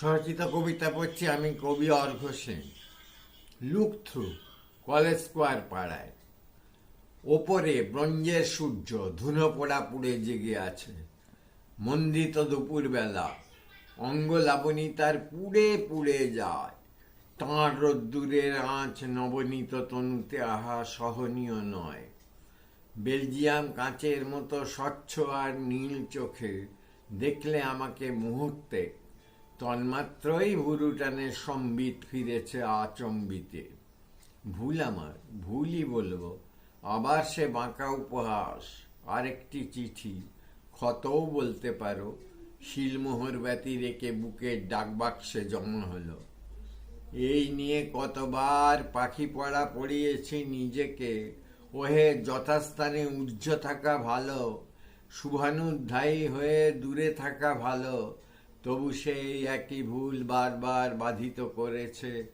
স্বরচিত কবিতা পড়ছি আমি কবি Argha Sen. Look through college square পাড়ায়। ওপরে ব্রঞ্জের সূর্য ধুনো পোড়া পুড়ে জেগে আছে। মন্দিত দুপুরবেলা অঙ্গ লাবণী তার পুড়ে পুড়ে যায়। তাঁর রোদ্দুরের আঁচ নবনীত তনুতে আহা সহনীয় নয়। বেলজিয়াম কাঁচের মতো স্বচ্ছ আর নীল চোখে দেখলে আমাকে মুহূর্তে তন্মাত্রই ভুরুটানের সম্বিত ফিরেছে আচম্বিতে। ভুল আমার, ভুলই বলব, আবার সে বাঁকা উপহাস। আরেকটি চিঠি, ক্ষতও বলতে পারো, শিলমোহর ব্যতি রেখে বুকের ডাকবাক্সে জমা হলো। এই নিয়ে কতবার পাখি পড়া পড়িয়েছি নিজেকে, ওহে যথাস্থানে ঊর্ধ্ব থাকা ভালো, শুভানুধ্যায়ী হয়ে দূরে থাকা ভালো তবু সেই একই ভুল বারবার বাধিত করেছে।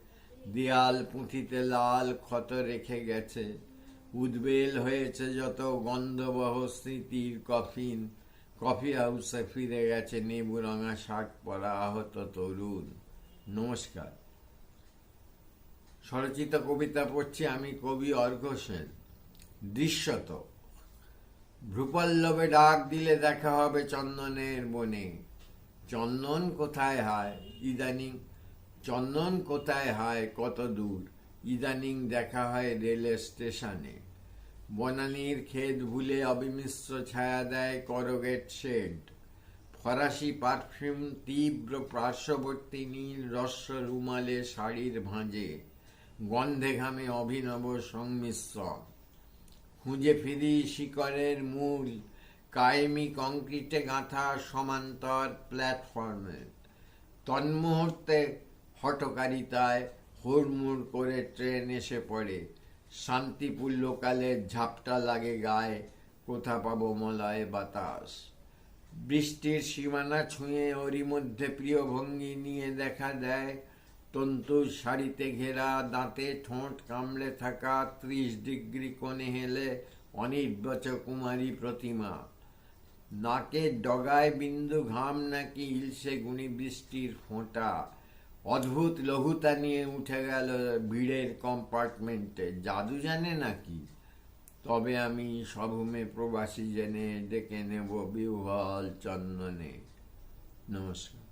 দেয়াল পুঁথিতে লাল ক্ষত রেখে গেছে। উদ্বেল হয়েছে যত গন্ধবহ স্মৃতির কফিন। কফি হাউসে ফিরে গেছে নেবু রঙা শার্ট পরা আহত তরুণ। নমস্কার। স্বরচিত কবিতা পড়ছি আমি কবি অর্ঘ সেন। দৃশ্যত। ভ্রুপল্লবে ডাক দিলে দেখা হবে চন্দনের বনে। চন্দন কোথায় হায়? ইদানিং চন্দন কোথায় হায় কত দূর? ইদানিং দেখা হয় রেল স্টেশনে। বনানীর ক্ষেত ভুলে অবিমিশ্র ছায়া দেয় করগেট শেড। ফরাসি পারফিউম তীব্র পার্শ্ববর্তী নীল রস্য রুমালে শাড়ির ভাঁজে। গন্ধে ঘামে অভিনব সংমিশ্রণ। খুঁজে ফিরি শিকরের মূল। কায়েমি কংক্রিটে গাঁথা সমান্তর প্ল্যাটফর্মে। তন্মুহূর্তে হটকারিতায় হুড়মুড় করে ট্রেন এসে পড়ে। শান্তিপুর লোকালের ঝাপটা লাগে গায়ে, কোথা পাবো মলয় বাতাস। বৃষ্টির সীমানা ছুঁয়ে ওরই মধ্যে প্রিয় ভঙ্গি নিয়ে দেখা দেয় তন্তুর শাড়িতে ঘেরা, দাঁতে ঠোঁট কামড়ে থাকা ত্রিশ ডিগ্রি কোণে হেলে অনির্বচ কুমারী প্রতিমা। নাকের ডগায় বিন্দু ঘাম নাকি ইলসে গুণী বৃষ্টির ফোঁটা। অদ্ভুত লঘুতা নিয়ে উঠে গেল ভিড়ের কম্পার্টমেন্টে। জাদু জানে নাকি? তবে আমি সভূমে প্রবাসী জেনে ডেকে নেব বিহল চন্দনে। নমস্কার।